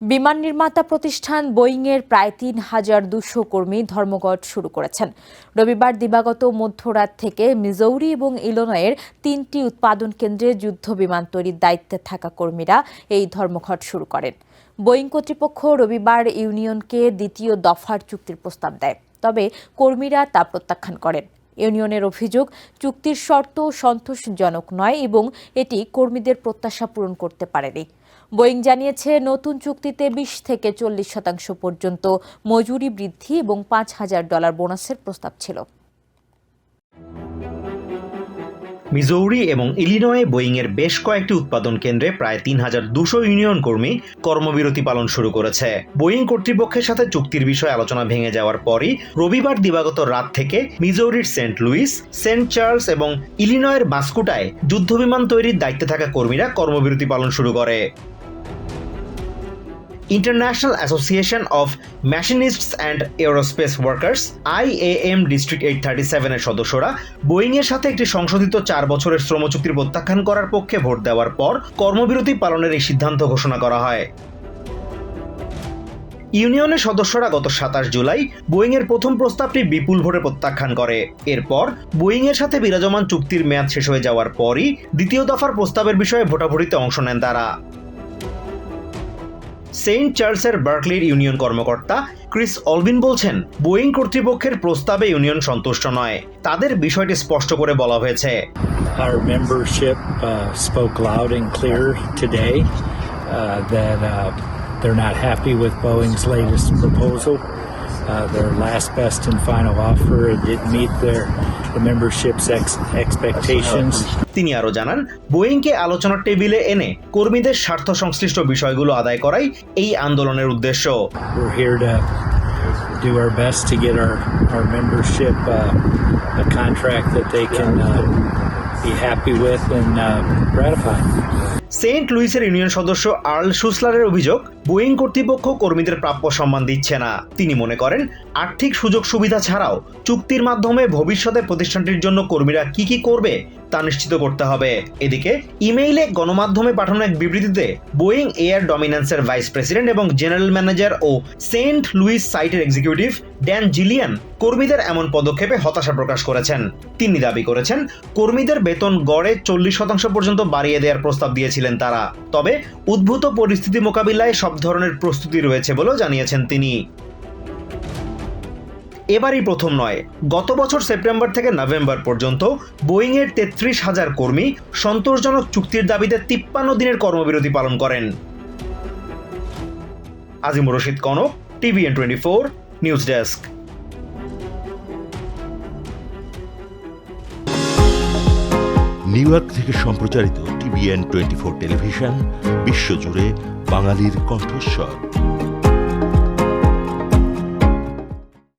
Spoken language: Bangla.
বিমান নির্মাতা প্রতিষ্ঠান বোয়িংয়ের প্রায় তিন হাজার দুশো কর্মী ধর্মঘট শুরু করেছেন। রবিবার দিবাগত মধ্যরাত থেকে মিজৌরি এবং ইলোনয়ের তিনটি উৎপাদন কেন্দ্রে যুদ্ধ বিমান তৈরির দায়িত্বে থাকা কর্মীরা এই ধর্মঘট শুরু করেন। বোয়িং কর্তৃপক্ষ রবিবার ইউনিয়নকে দ্বিতীয় দফার চুক্তির প্রস্তাব দেয়, তবে কর্মীরা তা প্রত্যাখ্যান করেন। ইউনিয়নের অভিযোগ, চুক্তির শর্ত সন্তোষজনক নয় এবং এটি কর্মীদের প্রত্যাশা পূরণ করতে পারেনি। বোয়িং জানিয়েছে, নতুন চুক্তিতে বিশ থেকে চল্লিশ শতাংশ পর্যন্ত মজুরি বৃদ্ধি এবং পাঁচ হাজার ডলার বোনাসের প্রস্তাব ছিল। মিজৌরি এবং ইলিনয়ে বোয়িংয়ের বেশ কয়েকটি উৎপাদন কেন্দ্রে প্রায় তিন হাজার দুশো ইউনিয়ন কর্মী কর্মবিরতি পালন শুরু করেছে। বোয়িং কর্তৃপক্ষের সাথে চুক্তির বিষয়ে আলোচনা ভেঙে যাওয়ার পরই রবিবার দিবাগত রাত থেকে মিজৌরির সেন্ট লুইস, সেন্ট চার্লস এবং ইলিনয়ের বাস্কুটায় যুদ্ধবিমান তৈরির দায়িত্বে থাকা কর্মীরা কর্মবিরতি পালন শুরু করে। International Association of Machinists and Aerospace Workers IAM district eight thirty সেভেনের সদস্যরা বোয়িংয়ের সাথে একটি সংশোধিত চার বছরের শ্রম চুক্তির প্রত্যাখ্যান করার পক্ষে ভোট দেওয়ার পর কর্মবিরতি পালনের এই সিদ্ধান্ত ঘোষণা করা হয়। ইউনিয়নের সদস্যরা গত সাতাশ জুলাই বোয়িংয়ের প্রথম প্রস্তাবটি বিপুল ভোটে প্রত্যাখ্যান করে। এরপর বোয়িংয়ের সাথে বিরাজমান চুক্তির মেয়াদ শেষ হয়ে যাওয়ার পরই দ্বিতীয় দফার প্রস্তাবের বিষয়ে ভোটাভুটিতে অংশ নেন তারা। সেন্ট চার্লসের বার্কলির ইউনিয়ন কর্মকর্তা ক্রিস অলবিন বলছেন বোয়িং কর্তৃপক্ষের প্রস্তাবে ইউনিয়ন সন্তুষ্ট নয় তাদের বিষয়টি স্পষ্ট করে বলা হয়েছে Our membership uh, spoke loud and clear today uh, that uh, they're not happy with Boeing's latest proposal. Uh, their last best and final offer it didn't meet their the membership's ex- expectations. তিনি আরও জানান বোয়িংকে আলোচনার টেবিলে এনে কর্মীদের স্বার্থ সংশ্লিষ্ট বিষয়গুলো আদায় করাই এই আন্দোলনের উদ্দেশ্য We're here to do our best to get our our membership uh, a contract that they can uh, be happy with and uh, gratify. Saint লুইসের union সদস্য আর্ল সুসলারের অভিযোগ বোয়িং কর্তৃপক্ষ কর্মীদের প্রাপ্য সম্মান দিচ্ছে না তিনি মনে করেন আর্থিক সুযোগ সুবিধা ছাড়াও চুক্তির মাধ্যমে ভবিষ্যতে প্রতিষ্ঠানটির জন্য কর্মীরা কি কি করবে তা নিশ্চিত করতে হবে। এদিকে, ইমেইলে গণমাধ্যমে পাঠানো এক বিবৃতিতে বোয়িং এয়ার ডমিন্যান্সের ভাইস প্রেসিডেন্ট এবং জেনারেল ম্যানেজার ও সেন্ট লুইস সাইটের এক্সিকিউটিভ ড্যান জিলিয়ান কর্মীদের এমন পদক্ষেপে হতাশা প্রকাশ করেছেন। তিনি দাবি করেছেন, কর্মীদের বেতন গড়ে চল্লিশ শতাংশ পর্যন্ত বাড়িয়ে দেওয়ার প্রস্তাব দিয়েছিলেন তারা। তবে, উদ্ভূত পরিস্থিতি মোকাবিলায় সব ধরনের প্রস্তুতি রয়েছে বলেও জানিয়েছেন তিনি। এবারই প্রথম নয়। গত বছর সেপ্টেম্বর থেকে নভেম্বর পর্যন্ত বোয়িংয়ের তেত্রিশ হাজার কর্মী সন্তোষজনক চুক্তির দাবিতে তিপ্পান্ন দিনের কর্মবিরতি পালন করেন। Azimur Rashid Kanak, TVN twenty four, news desk. New York থেকে সম্প্রচারিত টিভিএন টোয়েন্টি ফোর টেলিভিশন, বিশ্বজুড়ে বাঙালির কণ্ঠস্বর।